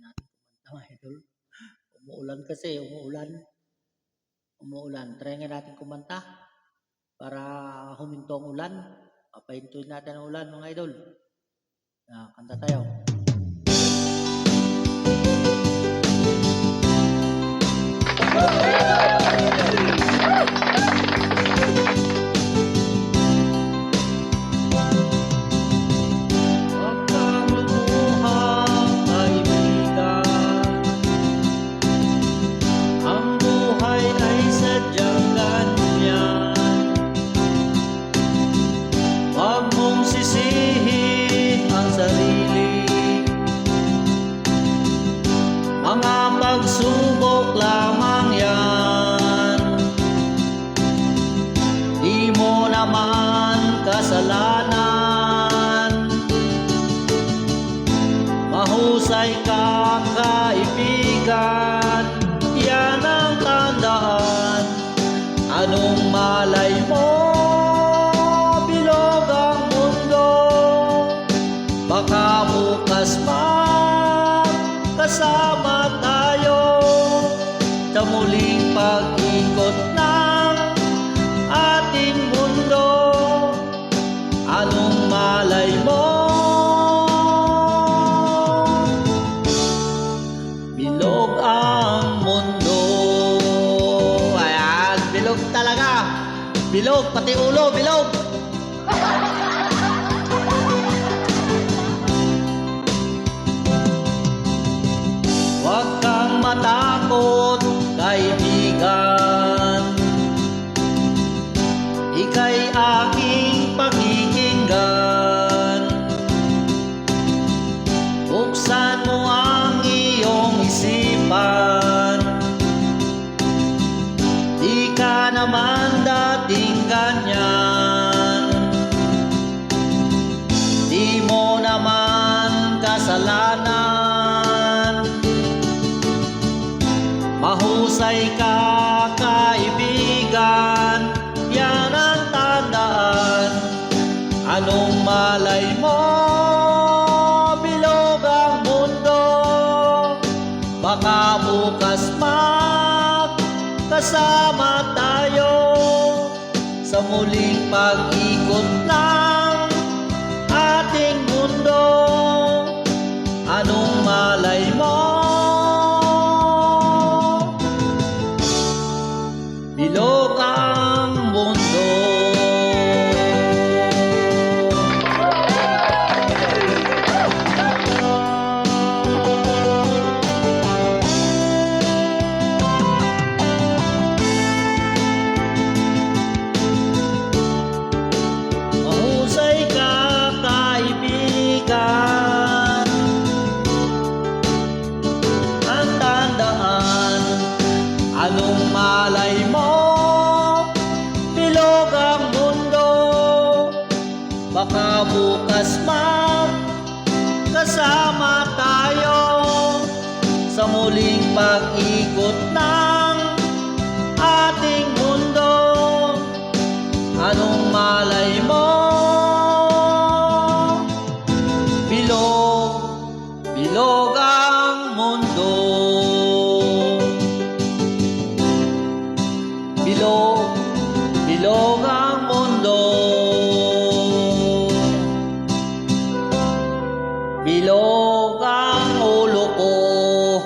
na natin kumanta mga idol. Umuulan kasi, umuulan. Umuulan. Try nga natin kumanta para huminto ang ulan. Papahintuin natin ang ulan mga idol. Ah, kanta tayo. Mahusay ka kaibigan Yan ang tandaan. Anong malay mo? Bilog ang mundo. Baka talaga. Bilog, pati ulo, bilog. Huwag kang matakot, kaibigan. Ika'y aking ganyan Di mo naman kasalanan. Mahusay ka kaibigan. Yan ang tandaan. Anong malay mo? Bilog ang mundo. Baka bukas magkasama tayo Sa muling pag-ikot malay mo. Bilog ang mundo. Baka bukas pa Kasama tayo. Sa muling pag-ikot ng Ating mundo. Anong malay mo? Bilog, bilog bilog ang mundo. Bilog ang ulo ko.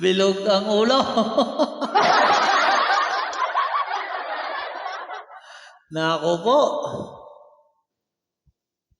Bilog ang ulo. Nako po.